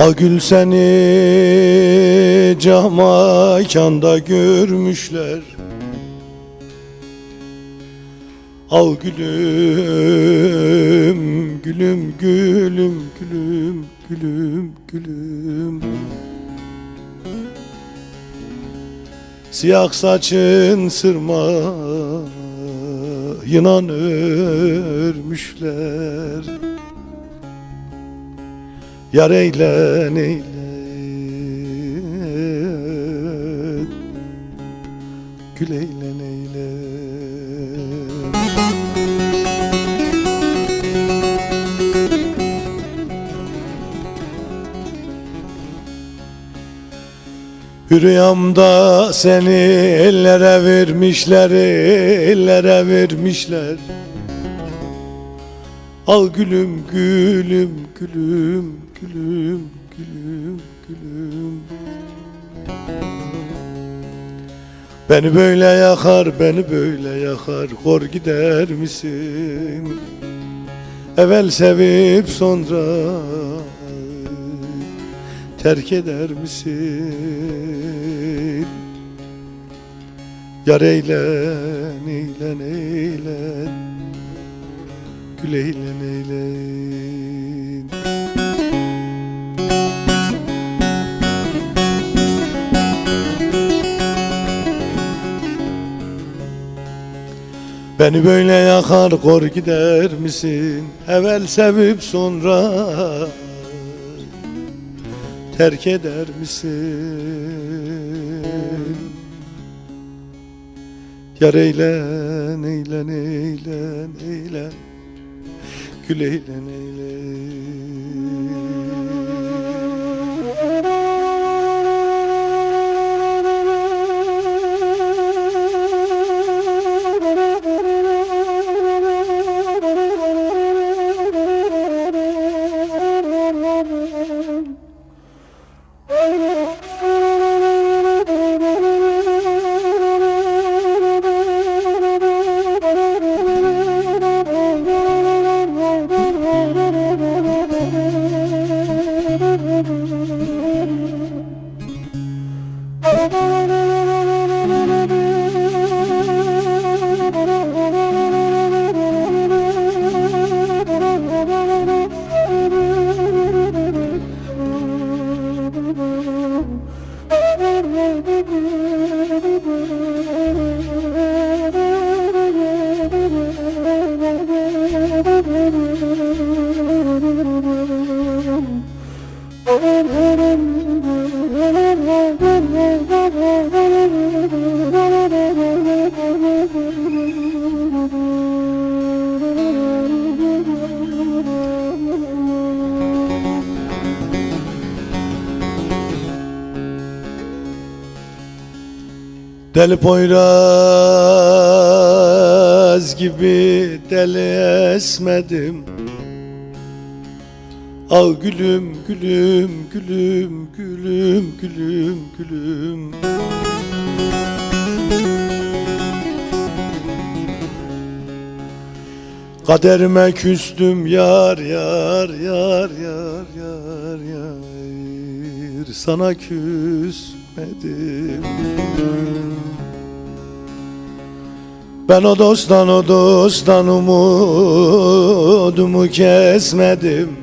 Ha gül seni camakanda görmüşler. Al gülüm, gülüm, gülüm, gülüm, gülüm, gülüm. Siyah saçın sırma Yınan örmüşler Yar eylen eylen. Gül eylen eylen. Rüyamda seni ellere vermişler, ellere vermişler Al gülüm, gülüm, gülüm, gülüm, gülüm, gülüm Beni böyle yakar, beni böyle yakar Kor gider misin? Evvel sevip sonra terk eder misin? Yar eylen, eylen, eylen Gül eylen, eylen Beni böyle yakar kor gider misin? Evvel sevip sonra terk eder misin? Yar eylen, eylen, eylen, eylen Gül eylen, Deli Poyraz gibi deli esmedim Al gülüm gülüm gülüm gülüm gülüm gülüm. Kaderime küstüm yar yar yar yar yar yar. Sana küsmedim. Ben o dosttan o dosttan umudumu kesmedim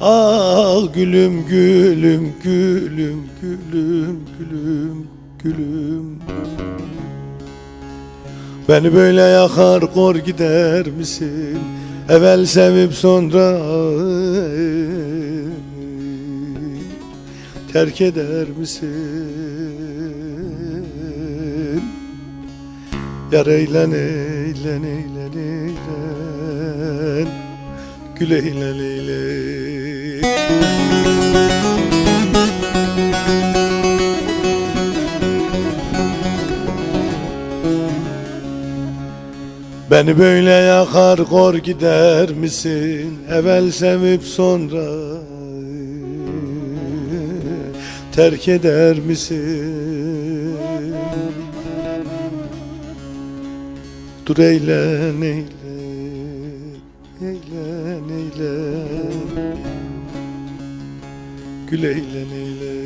Ah gülüm gülüm gülüm gülüm gülüm gülüm. Beni böyle yakar kor gider misin? Evvel sevip sonra Terk eder misin? Yar eğlen eğlen eğlen eğlen Gül eğlen eğlen Beni böyle yakar kor gider misin? Evvel sevip sonra Terk eder misin? Dur eğlen eğlen Eğlen eğlen Gül eğlen eğlen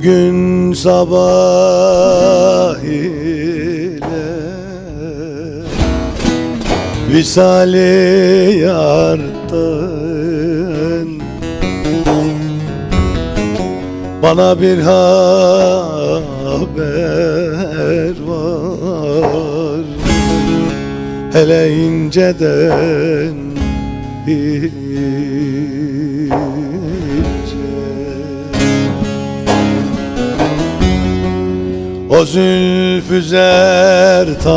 Bugün sabah ile Visali yardan Bana bir haber var. Hele inceden ince O zülfü zertarın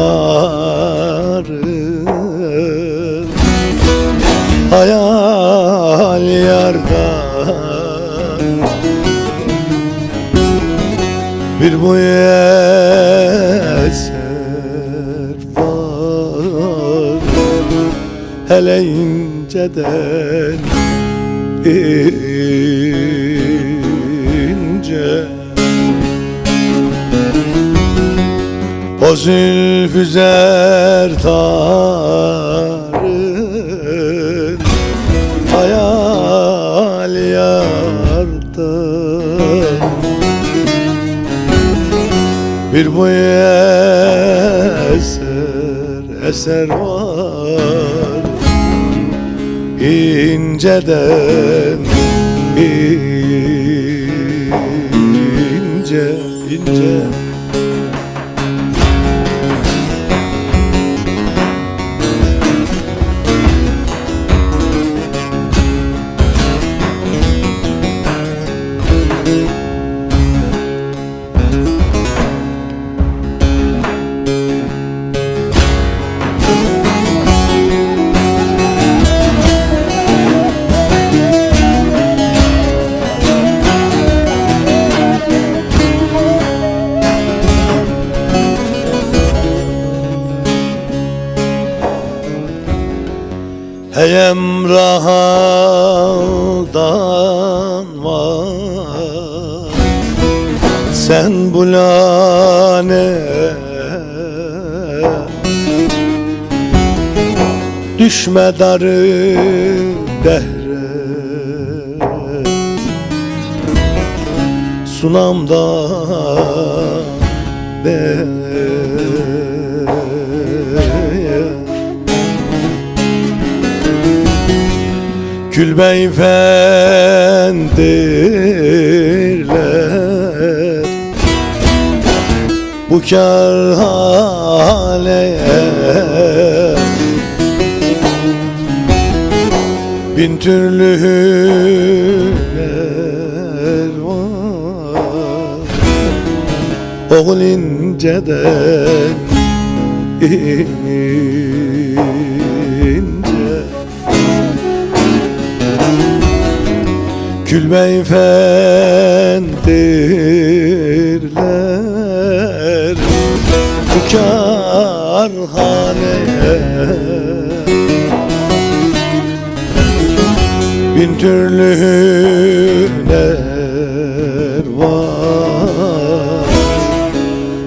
Hayal yardan Bir bu eser var. Hele inceden O zülfü zertarın Hayal yardan Bir bu eser, eser var. İnceden ince, ince Hey Emrah aldan var. Sen bu lane Düşme darı dehre. Sunamda be Kül beyefendiler. Bu kar haleye Bin türlü hüner var. Oğul inceden Kül beyefendirler Bu kârhaneye Bin türlü hüner var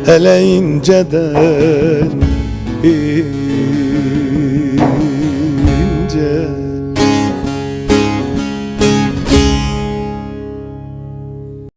Hele inceden ince